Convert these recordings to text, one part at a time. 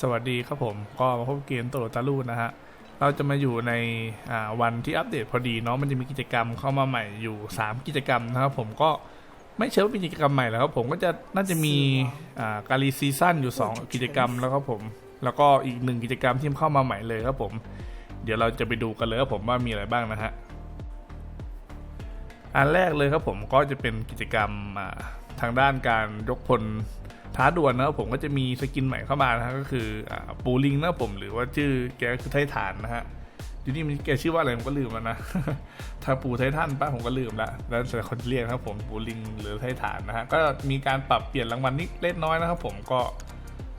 สวัสดีครับผมก็มาพบเกมโตโรตาลูนะฮะเราจะมาอยู่ในอ่าวันที่อัปเดตพอดีเนาะมันจะมีกิจกรรมเข้ามาใหม่อยู่ 3 กิจกรรมนะครับผมก็ไม่เชื่อว่าเป็นกิจกรรมใหม่แล้วครับผมก็จะน่าจะมีอ่าการีซีซั่นอยู่ 2 กิจกรรมแล้วครับผม แล้วก็อีกหนึ่งกิจกรรมที่เข้ามาใหม่เลยครับผม เดี๋ยวเราจะไปดูกันเลยครับผมว่ามีอะไรบ้างนะฮะอันแรกเลยครับผมก็จะเป็นกิจกรรมอ่าทางด้านการยกพล ท้าดวลนะครับผมก็จะมีสกินใหม่เข้ามานะฮะก็คือปูลิงนะครับผมหรือว่าชื่อแกคือไทฐานนะฮะอยู่นี่มันแกชื่อว่าอะไรผมก็ลืมแล้วนะ ถ้าปูไททันป้าผมก็ลืมละ แล้วแต่คนเรียกนะครับผมปูลิงหรือไทฐานนะฮะ ก็มีการปรับเปลี่ยนรางวัลนิดเล็กน้อยนะครับผมก็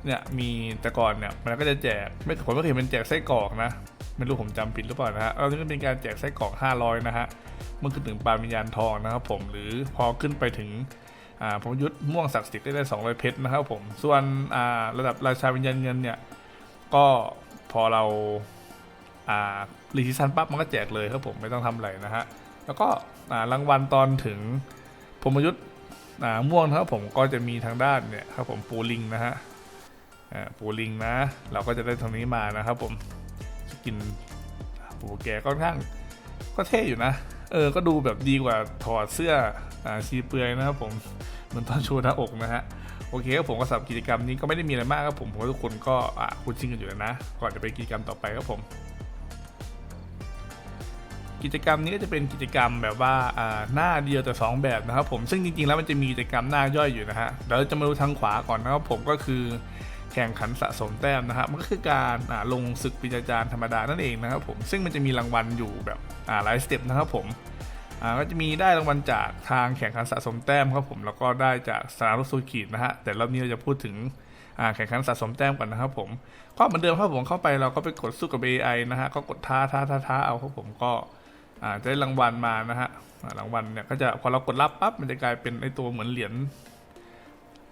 เนี่ยมีแต่ก่อนเนี่ยมันก็จะแจกไม่ผมไม่เคยเห็นเป็นแจกไส้กรอกนะ ไม่รู้ผมจำผิดหรือเปล่านะฮะเอาที่มันเป็นการแจกไส้กรอก 500 นะฮะ เมื่อขึ้นถึงปานวิญญาณทองนะครับผมหรือพอขึ้นไปถึง อ่าพงยุทธม่วงศักดิ์สิทธิ์ได้ได้200 เพชรนะครับผม ส่วนระดับราชาวิญญาณเงินเนี่ย ก็พอเราอ่ารีซิซันปั๊บมันก็แจกเลยครับผมไม่ต้องทำอะไรนะฮะ แล้วก็รางวัลตอนถึงพมยุทธม่วงครับผมก็จะมีทางด้านเนี่ยครับผมปูลิงนะฮะปูลิงนะ เราก็จะได้ตรงนี้มานะครับผมสกินปูแกก็ค่อนข้างก็เท่อยู่นะ เออ ก็ดูแบบดีกว่าถอดเสื้ออชีเปลือยนะครับผม เหมือนตอนชว์หน้าอกนะฮะโอเคครับผมก็สำหรับกิจกรรมนี้ก็ไม่ได้มีอะไรมากครับผมผมว่าทุกคนก็อ่าคุ้นชินกันอยู่แล้วนะ ก่อนจะไปกิจกรรมต่อไปครับผม กิจกรรมนี้ก็จะเป็นกิจกรรมแบบว่าอ่าหน้าเดียวแต่สองแบบนะครับผมซึ่งจริงๆแล้วมันจะมีกิจกรรมหน้าย่อยอยู่นะฮะเดี๋ยวจะมาดูทางขวาก่อนนะครับผมก็คือแข่งขันสะสมแต้มนะครับมันก็คือการอ่าลงศึกปิญญาจารย์ธรรมดานั่นเองนะครับผมซึ่งมันจะมีรางวัลอยู่แบบอ่าหลายสเต็ปนะครับผม ก็จะมีได้รางวัลจากทางแข่งขันสะสมแต้มครับผมแล้วก็ได้จากสนามรบสูขีนะฮะแต่รอบนี้เราจะพูดถึงแข่งขันสะสมแต้มก่อนนะครับผมก็เหมือนเดิมครับผมเข้าไปเราก็ไปกดสู้กับ AI นะฮะก็กดท้าท้าท้าท้าเอาครับผมก็จะได้รางวัลมานะฮะรางวัลเนี่ยก็จะพอเรากดรับปั๊บมันจะกลายเป็นไอตัวเหมือนเหรียญ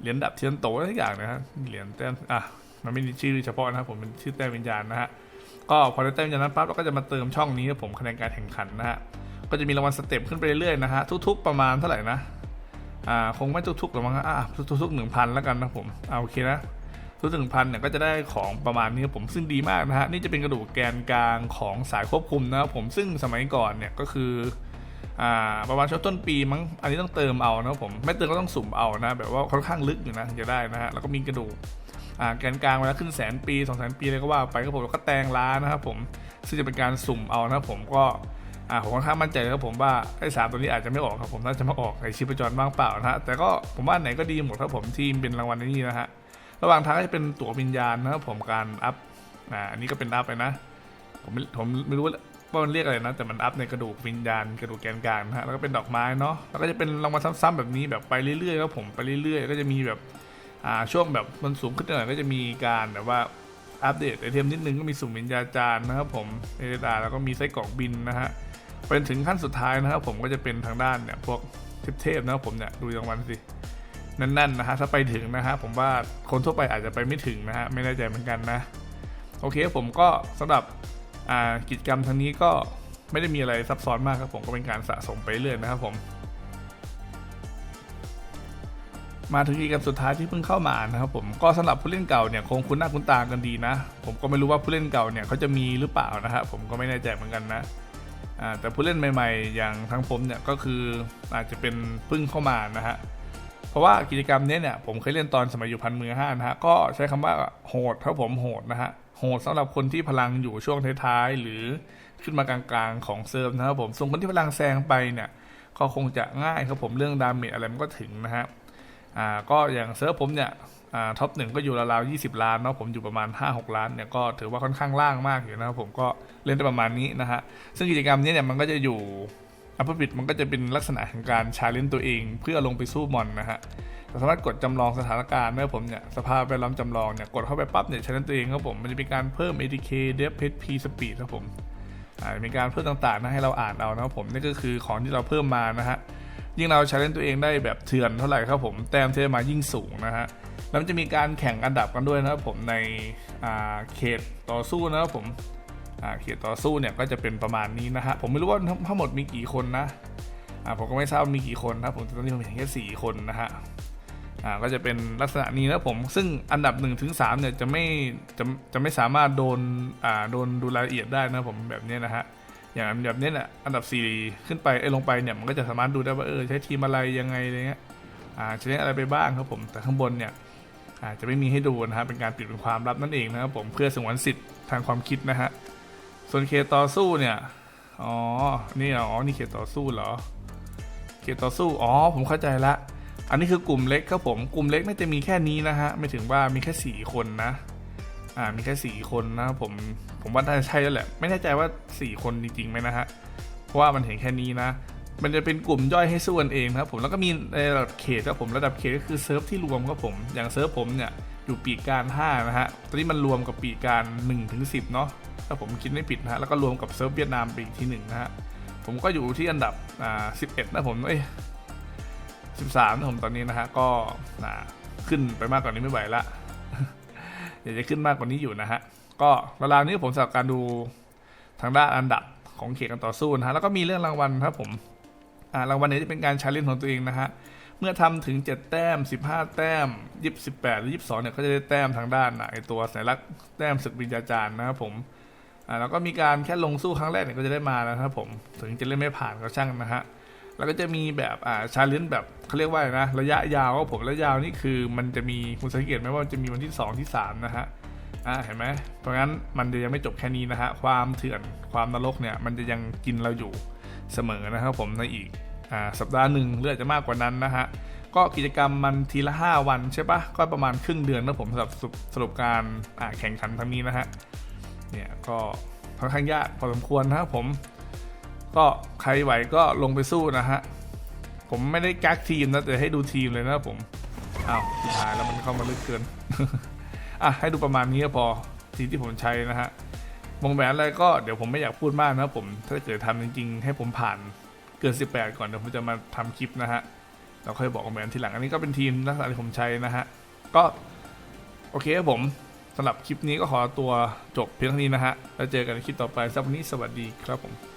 เหรียญดับเทียนโตอะไรอย่างนะฮะเหรียญแต้มอะมันไม่มีชื่อเฉพาะนะครับผมเป็นชื่อแต้มวิญญาณนะฮะก็พอได้แต้มวิญญาณนั้นปั๊บเราก็จะมาเติมช่องนี้ครับผมคะแนนการแข่งขันนะฮะ ก็จะมีรางวัลสเต็ปขึ้นไปเรื่อยๆนะฮะทุกๆประมาณเท่าไหร่นะอ่าคงไม่ทุกๆหรอกมั้งอะทุกๆหนึ่งพันแล้วกันนะผมเอาโอเคนะทุกหนึ่งพันเนี่ยก็จะได้ของประมาณนี้ครับผมซึ่งดีมากนะฮะนี่จะเป็นกระดูกแกนกลางของสายควบคุมนะครับผมซึ่งสมัยก่อนเนี่ยก็คืออ่าประมาณช่วงต้นปีมั้งอันนี้ต้องเติมเอานะครับผมไม่เติมก็ต้องสุ่มเอานะแบบว่าค่อนข้างลึกอยู่นะถึงจะได้นะฮะแล้วก็มีกระดูกอ่าแกนกลางเวลาขึ้นแสนปีสองแสนปีอะไรก็ว่าไปครับผมแล้วก็แตงล้านะครับผมซึ่งจะเป็นการสุ่มเอานะครับผมก็ อ่าผมค่อนข้างมั่นใจครับผมว่าไอ้สามตัวนี้อาจจะไม่ออกครับผมน่าจะมาออกในชีพจรบ้างเปล่านะฮะแต่ก็ผมว่าไหนก็ดีหมดครับผมที่เป็นรางวัลนี้นะฮะระหว่างทางก็จะเป็นตั๋ววิญญาณนะครับผมการอัพอ่าอันนี้ก็เป็นอัพไปนะผมผมไม่รู้ว่ามันเรียกอะไรนะ แต่มันอัพในกระดูกวิญญาณกระดูกแกนกลางนะฮะแล้วก็เป็นดอกไม้เนาะแล้วก็จะเป็นรางวัลซ้ำๆแบบนี้แบบไปเรื่อยๆครับผมไปเรื่อยๆ ก็จะมีแบบอ่าช่วงแบบมันสูงขึ้นหน่อยก็จะมีการแบบว่าอัปเดตไอเทมนิดนึงก็มีสุ่มวิญญาจารย์นะครับผมเอเดดาแล้วก็มีไส้กรอกบินนะฮะ เป็นถึงขั้นสุดท้ายนะครับ ผมก็จะเป็นทางด้านเนี่ยพวกเทพนะครับผมเนี่ยดูรางวัลสินั่นๆนะฮะถ้าไปถึงนะฮะผมว่าคนทั่วไปอาจจะไปไม่ถึงนะฮะไม่แน่ใจเหมือนกันนะ โอเคผมก็สำหรับกิจกรรมทางนี้ก็ไม่ได้มีอะไรซับซ้อนมากครับผมก็เป็นการสะสมไปเรื่อยนะครับผม มาถึงกิจกรรมสุดท้ายที่เพิ่งเข้ามานะครับผมก็สำหรับผู้เล่นเก่าเนี่ยคงคุ้นหน้าคุ้นตากันดีนะ ผมก็ไม่รู้ว่าผู้เล่นเก่าเนี่ยเขาจะมีหรือเปล่านะฮะผมก็ไม่แน่ใจเหมือนกันนะ แต่ผู้เล่นใหม่ๆ อย่างทั้งผมเนี่ยก็คืออาจจะเป็นพิ่งเข้ามานะฮะเพราะว่ากิจกรรมนี้เนี่ยผมเคยเล่นตอนสมัยอยู่พันมือห้านะฮะก็ใช้คำว่าโหดครับผมโหดนะฮะโหดสำหรับคนที่พลังอยู่ช่วงท้ายๆหรือขึ้นมากลางๆของเซิร์ฟนะครับผมส่วนคนที่พลังแซงไปเนี่ยก็คงจะง่ายครับผมเรื่องดาเมจอะไรมันก็ถึงนะฮะอ่าก็อย่างเซิร์ฟผมเนี่ย ท็อปหนึ่งก็อยู่ราวๆ20ล้านเนาะผมอยู่ประมาณ 5-6 ล้านเนี่ยก็ถือว่าค่อนข้างล่างมากอยู่นะครับผมก็เล่นได้ประมาณนี้นะฮะซึ่งกิจกรรมนี้เนี่ยมันก็จะอยู่อัปเปิดมันก็จะเป็นลักษณะของการชาเลนตัวเองเพื่อลงไปสู้มอนนะฮะสามารถกดจำลองสถานการณ์นะครับผมเนี่ยสภาพแวดล้อมจำลองเนี่ยกดเข้าไปปั๊บเนี่ยชาเลนตัวเองครับผมมันจะมีการเพิ่ม ATK Depth HP Speed ครับผมมีการเพิ่มต่างๆนะให้เราอ่านเอานะครับผมนี่ก็คือของที่เราเพิ่มมานะฮะ ยิ่งเราใช้เล่นตัวเองได้แบบเถื่อนเท่าไหร่ครับผมแต้มที่ได้มายิ่งสูงนะฮะแล้วมันจะมีการแข่งอันดับกันด้วยนะครับผมในเขตต่อสู้นะครับผมเขตต่อสู้เนี่ยก็จะเป็นประมาณนี้นะฮะผมไม่รู้ว่าทั้งหมดมีกี่คนนะอ่าผมก็ไม่ทราบมีกี่คนนะครับผมตอนนี้ผมเห็นแค่สี่คนนะฮะอ่าก็จะเป็นลักษณะนี้นะครับผมซึ่งอันดับ1นถึงสเนี่ยจะไม่จะจะไม่สามารถโดนอ่าโดนดูรายละเอียดได้นะครับผมแบบนี้นะฮะ อย่างแบบนี้ยเนี่ยอันดับ4ขึ้นไปไอ้ลงไปเนี่ยมันก็จะสามารถดูได้ว่าเออใช้ทีมอะไรยังไงอะไรเงี้ยอ่าใช้อะไรไปบ้างครับผมแต่ข้างบนเนี่ยอาจจะไม่มีให้ดูนะครับเป็นการปิดเป็นความลับนั่นเองนะครับผมเพื่อสงวนสิทธิ์ทางความคิดนะฮะส่วนเคต่อสู้เนี่ยอ๋อนี่เหรออ๋อนี่เคต่อสู้เหรอเขตต่อสู้อ๋อผมเข้าใจละอันนี้คือกลุ่มเล็กครับผมกลุ่มเล็กน่าจะมีแค่นี้นะฮะไม่ถึงว่ามีแค่สี่คนนะ อ่ามีแค่สี่คนนะครับผมผมว่าน่าจะใช่แล้วแหละ ไม่แน่ใจว่าสี่คนจริงๆไหมนะฮะเพราะว่ามันเห็นแค่นี้นะ มันจะเป็นกลุ่มย่อยให้สู้กันเองนะครับผมแล้วก็มีในระดับเขตครับผมระดับเขตก็คือเซิร์ฟที่รวมครับผมอย่างเซิร์ฟผมเนี่ยอยู่ปีการ5นะฮะตอนนี้มันรวมกับปีการ1ถึง10เนาะถ้าผมคิดไม่ผิดนะฮะแล้วก็รวมกับเซิร์ฟเวียดนามปอีกที่หนึ่งนะฮะผมก็อยู่ที่อันดับอ่า11นะผมเอ้ย13นะผมตอนนี้นะฮะก็อ่าขึ้นไปมากกว่านี้ไม่ไหวละ อยากจะขึ้นมากกว่านี้อยู่นะฮะ ก็เวลานี้ผมสำหรับการดูทางด้านอันดับของเขตการต่อสู้นะฮะ แล้วก็มีเรื่องรางวัลครับผมรางวัลนี้จะเป็นการชาเลนจ์ของตัวเองนะฮะ เมื่อทำถึง 7 แต้ม 15 แต้ม 28 หรือ 22 เนี่ยก็จะได้แต้มทางด้านอะไอตัวสัญลักษณ์แต้มศึกวิญญาจารย์นะครับผมแล้วก็มีการแค่ลงสู้ครั้งแรกเนี่ยก็จะได้มาแล้วนะครับผม ถึงจะเล่นไม่ผ่านก็ช่างนะฮะ แล้วก็จะมีแบบอ่าชาเลนจ์แบบเขาเรียกว่าไรนะระยะยาวครับผมระยะยาวนี่คือมันจะมีคุณสังเกตไหมว่าจะมีวันที่ 2 ที่ 3 นะฮะอ่าเห็นไหมเพราะงั้นมันจะยังไม่จบแค่นี้นะฮะความเถื่อนความนรกเนี่ยมันจะยังกินเราอยู่เสมอนะครับผมในอีกอ่าสัปดาห์หนึ่งหรืออาจจะมากกว่านั้นนะฮะก็กิจกรรมมันทีละ 5 วันใช่ปะก็ประมาณครึ่งเดือนนะผมสำหรับสรุปสรุปการอ่าแข่งขันครั้งนี้นะฮะเนี่ยก็ค่อนข้างยากพอสมควรนะครับผม ก็ใครไหวก็ลงไปสู้นะฮะ ผมไม่ได้กักทีมนะแต่ให้ดูทีมเลยนะผมอ้าวสุดท้ายแล้วมันเข้ามาลึกเกินอะให้ดูประมาณนี้ก็พอทีที่ผมใช้นะฮะวงแหวนอะไรก็เดี๋ยวผมไม่อยากพูดมากนะผม ถ้าเกิดทำจริงๆ ให้ผมผ่านเกิน 18 ก่อนเดี๋ยวผมจะมาทำคลิปนะฮะเราค่อยบอกวงแหวนทีหลังอันนี้ก็เป็นทีมลักษณะที่ผมใช้นะฮะก็โอเคครับผมสำหรับคลิปนี้ก็ขอตัวจบเพียงเท่านี้นะฮะแล้วเจอกันในคลิปต่อไปสำหรับวันนี้สวัสดีครับผม